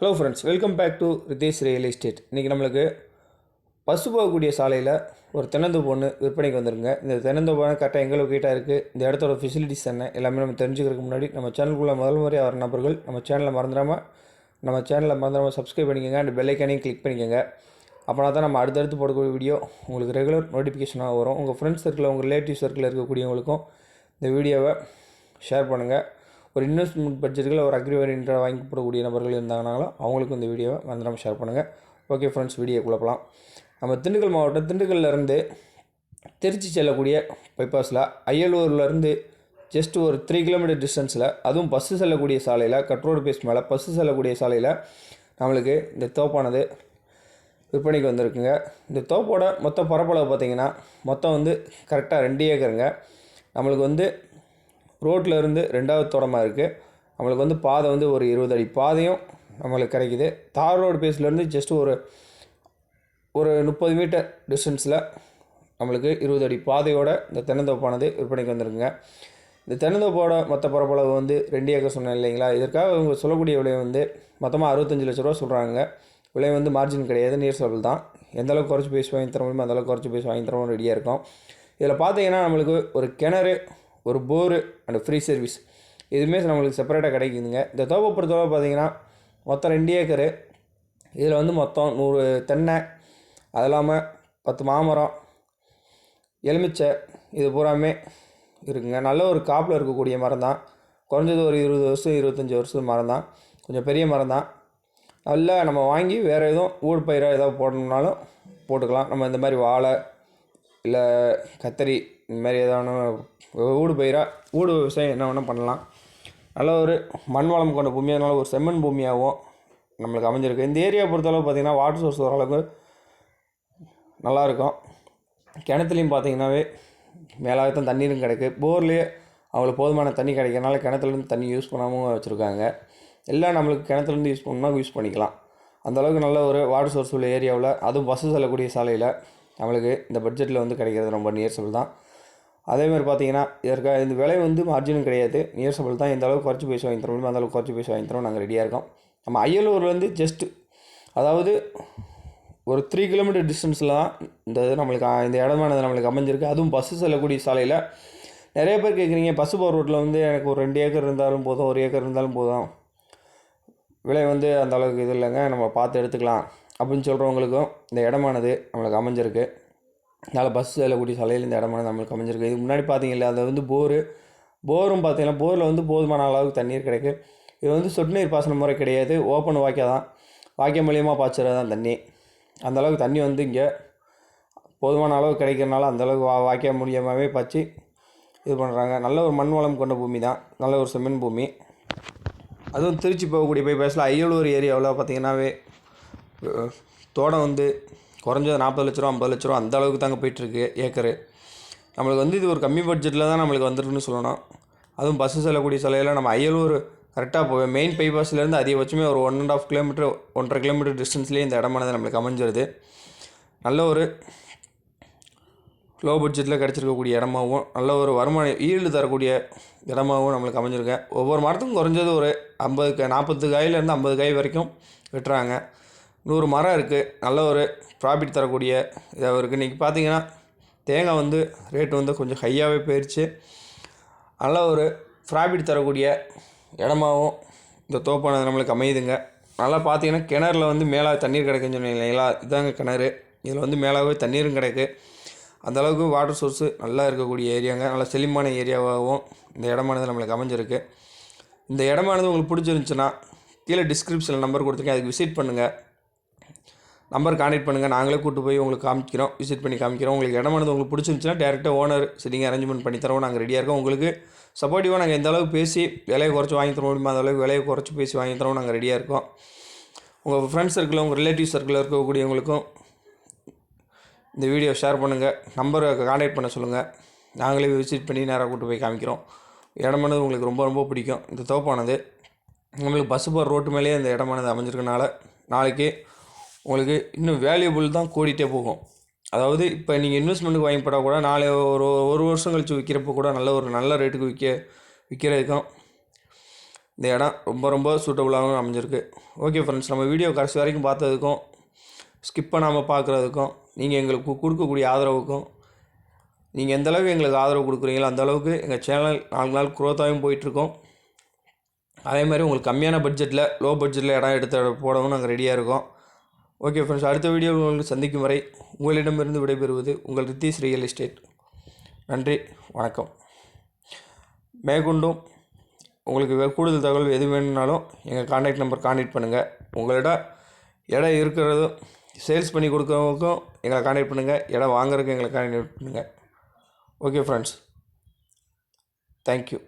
Hello friends welcome back to Ritesh real estate இன்றைக்கி நம்மளுக்கு பசு போகக்கூடிய சாலையில் ஒரு தினந்து பொண்ணு விற்பனைக்கு வந்துருங்க இந்த தென்னந்தோப்பான கரெக்டாக எங்கே லொக்கேட்டாக இருக்குது இந்த இடத்தோட ஃபெசிலிட்டிஸ் என்ன? எல்லாமே நம்ம தெரிஞ்சுக்கிறதுக்கு முன்னாடி நம்ம சேனலுக்குள்ளே முதல் முறையாக வர நபர்கள் நம்ம சேனலை மறந்துடாமல் நம்ம சேனலை மறந்துடாமல் சப்ஸ்கிரைப் பண்ணிக்கோங்க. அண்ட் பெல்லைக்கானையும் கிளிக் பண்ணிக்கோங்க. அப்போனா தான் நம்ம அடுத்தடுத்து போடக்கூடிய வீடியோ உங்களுக்கு ரெகுலர் நோட்டிஃபிகேஷனாக வரும். உங்கள் ஃப்ரெண்ட்ஸ் சர்க்கிளில் உங்கள் ரிலேட்டிவ் சர்க்கிளில் இருக்கக்கூடியவங்களுக்கும் இந்த வீடியோவை ஷேர் பண்ணுங்கள் ஒரு இன்வெஸ்ட்மெண்ட் பட்ஜெட்டில் ஒரு அக்ரி இன்ட்ரா வாங்கி போடக்கூடிய நபர்கள் இருந்தாங்கனாலும் அவங்களுக்கும் இந்த வீடியோவை மறந்துடாமல் ஷேர் பண்ணுங்கள் ஓகே ஃப்ரெண்ட்ஸ் வீடியோ குழப்பலாம் நம்ம திண்டுக்கல் மாவட்டம் திண்டுக்கல்லேருந்து திருச்சி செல்லக்கூடிய பைபாஸில் அயலூர்லேருந்து ஜஸ்ட் ஒரு த்ரீ கிலோமீட்டர் டிஸ்டன்ஸில் அதுவும் பஸ்ஸு செல்லக்கூடிய சாலையில் கட்ரோடு பேஸ் மேலே பஸ்ஸு செல்லக்கூடிய சாலையில் நம்மளுக்கு இந்த தோப்பானது விற்பனைக்கு வந்திருக்குங்க. இந்த தோப்போட மொத்த பரப்பளவு பார்த்தீங்கன்னா மொத்தம் வந்து கரெக்டாக ரெண்டு ஏக்கருங்க. நம்மளுக்கு வந்து ரோட்டில் இருந்து ரெண்டாவது தோட்டமாக இருக்குது நம்மளுக்கு வந்து பாதை வந்து ஒரு இருபது அடி பாதையும் நம்மளுக்கு கிடைக்கிது. தார் ரோடு பேஸ்லேருந்து ஜஸ்ட் ஒரு ஒரு முப்பது மீட்டர் டிஸ்டன்ஸில் நம்மளுக்கு இருபது அடி பாதையோட இந்த தென்னந்தோப்பானது விற்பனைக்கு வந்திருக்குங்க. இந்த தென்னந்தோப்போட மொத்த பரப்பளவு வந்து ரெண்டு ஏக்கர் சொன்னேன் இல்லைங்களா? இதற்காக இவங்க சொல்லக்கூடிய விலை வந்து மொத்தமாக அறுபத்தஞ்சு லட்ச ரூபா சொல்கிறாங்க விலை வந்து மார்ஜின் கிடையாது நீர் சபல் தான். எந்த அளவுக்கு குறைச்சி பேசி வாங்கி தர முடியுமோ அந்தளவுக்கு குறைச்சி பேசி வாங்கி தரவும் ரெடியாக இருக்கும். இதில் பார்த்தீங்கன்னா நம்மளுக்கு ஒரு கிணறு ஒரு போரு அண்ட் ஃப்ரீ சர்வீஸ். இதுவுமே நம்மளுக்கு செப்பரேட்டாக கிடைக்குதுங்க. இந்த தோப்பை பொறுத்தவரை பார்த்தீங்கன்னா மொத்தம் ரெண்டு ஏக்கரு. இதில் வந்து மொத்தம் நூறு தென்னை அது இல்லாமல் பத்து மாமரம் எலுமிச்சை இது பூராமே இருக்குங்க. நல்ல ஒரு காப்பில் இருக்கக்கூடிய மரம் தான் குறைஞ்சது ஒரு இருபது வருஷம் இருபத்தஞ்சி வருஷம் மரம் தான் கொஞ்சம் பெரிய மரம் தான் நல்லா நம்ம வாங்கி வேறு எதுவும் ஊடு பயிராக ஏதாவது போடணுன்னாலும் போட்டுக்கலாம். நம்ம இந்த மாதிரி வாழை இல்லை கத்தரி இந்த மாதிரி ஏதாவது ஊடு பயிராக ஊடு விவசாயம் என்ன வேணால் பண்ணலாம். நல்ல ஒரு மண் வளம் கொண்ட பூமி அதனால் ஒரு செம்மண் பூமியாகவும் நம்மளுக்கு அமைஞ்சிருக்கு. இந்த ஏரியா பொறுத்தளவு பார்த்திங்கன்னா வாட்டர் சோர்ஸ் ஓரளவுக்கு நல்லாயிருக்கும். கிணத்துலையும் பார்த்தீங்கன்னாவே மேலாகத்தான் தண்ணீரும் கிடைக்கு. போர்லேயே அவங்களுக்கு போதுமான தண்ணி கிடைக்கிறனால கிணத்துலேருந்து தண்ணி யூஸ் பண்ணாமல் வச்சுருக்காங்க. எல்லாம் நம்மளுக்கு கிணத்துலேருந்து யூஸ் பண்ணால் யூஸ் பண்ணிக்கலாம். அந்தளவுக்கு நல்ல ஒரு வாட்டர் சோர்ஸ் உள்ள ஏரியாவில் அதுவும் பஸ்ஸு செல்லக்கூடிய சாலையில் நம்மளுக்கு இந்த பட்ஜெட்டில் வந்து கிடைக்கிறது ரொம்ப நியர்சபிள் தான். அதேமாதிரி பார்த்தீங்கன்னா இதற்காக இந்த விலை வந்து மார்ஜினும் கிடையாது. நியர்சபிள் தான். எந்த அளவுக்கு குறைச்சி பேசி வாங்கி தரோம் அந்த அளவுக்கு குறைச்சி பேசி வாங்கி தரோம் நாங்கள் ரெடியாக இருக்கோம். நம்ம அய்யலூர்லேருந்து ஜஸ்ட்டு அதாவது ஒரு த்ரீ கிலோமீட்டர் டிஸ்டன்ஸில் தான் இந்த இது நம்மளுக்கு இந்த இடமானது நம்மளுக்கு அமைஞ்சிருக்கு. அதுவும் பஸ்ஸு செல்லக்கூடிய சாலையில் நிறைய பேர் கேட்குறீங்க பஸ்ஸு போகிற ரோட்டில் வந்து எனக்கு ஒரு ரெண்டு ஏக்கர் இருந்தாலும் போதும் ஒரு ஏக்கர் இருந்தாலும் போதும். விலை வந்து அந்த அளவுக்கு இது இல்லைங்க. நம்ம பார்த்து எடுத்துக்கலாம். அப்படின்னு சொல்கிறவங்களுக்கும் இந்த இடமானது நம்மளுக்கு அமைஞ்சிருக்கு. அதனால் பஸ் செல்லக்கூடிய சாலையில் இந்த இடமானது நம்மளுக்கு அமைஞ்சிருக்கு. இதுக்கு முன்னாடி பார்த்தீங்களா அது வந்து போரு போரும் பார்த்தீங்கன்னா போரில் வந்து போதுமான அளவுக்கு தண்ணீர் கிடைக்கு. இது வந்து சொட்டு நீர் பாசன முறை கிடையாது. ஓப்பன் வாக்கியா தான். வாய்க்கா மூலியமாக பாய்ச்சுறது தான் தண்ணி. அந்த அளவுக்கு தண்ணி வந்து இங்கே போதுமான அளவு கிடைக்கிறனால அந்தளவுக்கு வா வாய்க்கா மூலியமாகவே பாய்ச்சி இது பண்ணுறாங்க நல்ல ஒரு மண் வளம் கொண்ட பூமி தான். நல்ல ஒரு செம்மண் பூமி. அதுவும் திருச்சி போகக்கூடிய பைபாஸில் ஐயலூர் ஏரியாவில் பார்த்தீங்கன்னாவே தோட்டம் வந்து குறைஞ்சது நாற்பது லட்ச ரூபா ஐம்பது லட்ச ரூபா அந்த அளவுக்கு தாங்க போயிட்டுருக்கு ஏக்கரு. நம்மளுக்கு வந்து இது ஒரு கம்மி பட்ஜெட்டில் தான் நம்மளுக்கு வந்துருக்குன்னு சொல்லணும். அதுவும் பஸ்ஸு செல்லக்கூடிய சிலையில் நம்ம அய்யலூர் கரெக்டாக போவேன் மெயின் பைபாஸ்லேருந்து அதிகபட்சமே ஒரு ஒன் அண்ட் ஆஃப் கிலோமீட்டர் ஒன்றரை கிலோமீட்டர் டிஸ்டன்ஸ்லேயே இந்த இடமானது நம்மளுக்கு அமைஞ்சிருது. நல்ல ஒரு லோ பட்ஜெட்டில் கிடச்சிருக்கக்கூடிய இடமாவும் நல்ல ஒரு வருமானம் ஈல்டு தரக்கூடிய இடமாவும் நம்மளுக்கு அமைஞ்சிருக்கேன் ஒவ்வொரு மரத்துக்கும் குறைஞ்சது ஒரு ஐம்பது க நாற்பது காயிலேருந்து ஐம்பது காய் வரைக்கும் வெட்டுறாங்க நூறு மரம் இருக்குது நல்ல ஒரு ப்ராஃபிட் தரக்கூடிய இதாக இருக்குது இன்றைக்கி பார்த்தீங்கன்னா தேங்காய் வந்து ரேட் வந்து கொஞ்சம் ஹையாகவே போயிடுச்சு நல்ல ஒரு ப்ராஃபிட் தரக்கூடிய இடமாவும் இந்த தோப்பானது நம்மளுக்கு அமையுதுங்க. நல்லா பார்த்தீங்கன்னா கிணறுல வந்து மேலே தண்ணீர் கிடைக்குன்னு சொன்னீங்களா இதாங்க கிணறு. இதில் வந்து மேலாகவே தண்ணீரும் கிடைக்கு. அந்த அளவுக்கு வாட்டர் சோர்ஸு நல்லா இருக்கக்கூடிய ஏரியாங்க நல்லா செழிமான ஏரியாவாகவும் இந்த இடமானது நம்மளுக்கு அமைஞ்சிருக்கு. இந்த இடமானது உங்களுக்கு பிடிச்சிருந்துச்சுன்னா கீழே டிஸ்கிரிப்ஷனில் நம்பர் கொடுத்துருக்கேன். அதுக்கு விசிட் பண்ணுங்கள் நம்பர் கான்டெக்ட் பண்ணுங்கள் நாங்களே கூட்டு போய் உங்களுக்கு காமிக்கிறோம். விசிட் பண்ணி காமிக்கிறோம். உங்களுக்கு இடமானது உங்களுக்கு பிடிச்சிருந்துச்சுன்னா டேரெக்டாக ஓனர் சிட்டிங் அரேஞ்ச்மெண்ட் பண்ணி தரோம் நாங்கள் ரெடியாக இருக்கோம். உங்களுக்கு சப்போர்ட்டிவாக நாங்கள் எந்த அளவுக்கு பேசி விலையை குறைச்சி வாங்கி தர முடியுமோ அந்த அளவுக்கு விலையை குறைச்சி பேசி வாங்கி தரோம் நாங்கள் ரெடியாக இருக்கோம். உங்கள் ஃப்ரெண்ட்ஸ் சர்க்கிளில் உங்கள் ரிலேட்டிவ் சர்க்கிளில் இருக்கக்கூடியவங்களுக்கும் இந்த வீடியோ ஷேர் பண்ணுங்கள் நம்பரை கான்டாக்ட் பண்ண சொல்லுங்கள் நாங்களே விசிட் பண்ணி நேராக கூட்டு போய் காமிக்கிறோம். இடமானது உங்களுக்கு ரொம்ப ரொம்ப பிடிக்கும். இந்த தோப்பானது உங்களுக்கு பஸ்ஸு போகிற ரோட்டு மேலேயே இந்த இடமானது அமைஞ்சிருக்கனால நாளைக்கு உங்களுக்கு இன்னும் வேல்யூபிள் தான் கூடிட்டே போகும். அதாவது இப்போ நீங்கள் இன்வெஸ்ட்மெண்ட்டுக்கு வாங்கி போட்டால் கூட நாளை ஒரு ஒரு வருஷம் கழித்து விற்கிறப்போ கூட நல்ல ஒரு நல்ல ரேட்டுக்கு விற்க விற்கிறதுக்கும் இந்த இடம் ரொம்ப ரொம்ப சூட்டபுளாகவும் அமைஞ்சிருக்கு. ஓகே ஃப்ரெண்ட்ஸ் நம்ம வீடியோ கடைசி வரைக்கும் பார்த்ததுக்கும் ஸ்கிப் பண்ணாமல் பார்க்குறதுக்கும் நீங்கள் எங்களுக்கு கொடுக்கக்கூடிய ஆதரவுக்கும் நீங்கள் எந்த அளவுக்கு எங்களுக்கு ஆதரவு கொடுக்குறீங்களோ அந்தளவுக்கு எங்கள் சேனல் நாலு நாள் குரோத்தாகவும் போயிட்டுருக்கோம். அதே மாதிரி உங்களுக்கு கம்மியான பட்ஜெட்டில் லோ பட்ஜெட்டில் இடம் எடுத்து போடவும் நாங்கள் ரெடியாக இருக்கோம். ஓகே ஃப்ரெண்ட்ஸ் அடுத்த வீடியோ உங்களுக்கு சந்திக்கும் வரை உங்களிடமிருந்து விடைபெறுவது உங்கள் ரித்திஸ் ரியல் எஸ்டேட். நன்றி வணக்கம். மேற்கொண்டும் உங்களுக்கு கூடுதல் தகவல் எது வேணும்னாலும் எங்கள் காண்டாக்ட் நம்பர் காண்டாக்ட் பண்ணுங்கள் உங்களிடம் இடம் இருக்கிறதும் சேல்ஸ் பண்ணி கொடுக்கறவங்களுக்கும் எங்களை காண்டாக்ட் பண்ணுங்கள் இடம் வாங்குறதுக்கு எங்களை காண்டாக்ட் பண்ணுங்கள் ஓகே ஃப்ரெண்ட்ஸ் தேங்க்யூ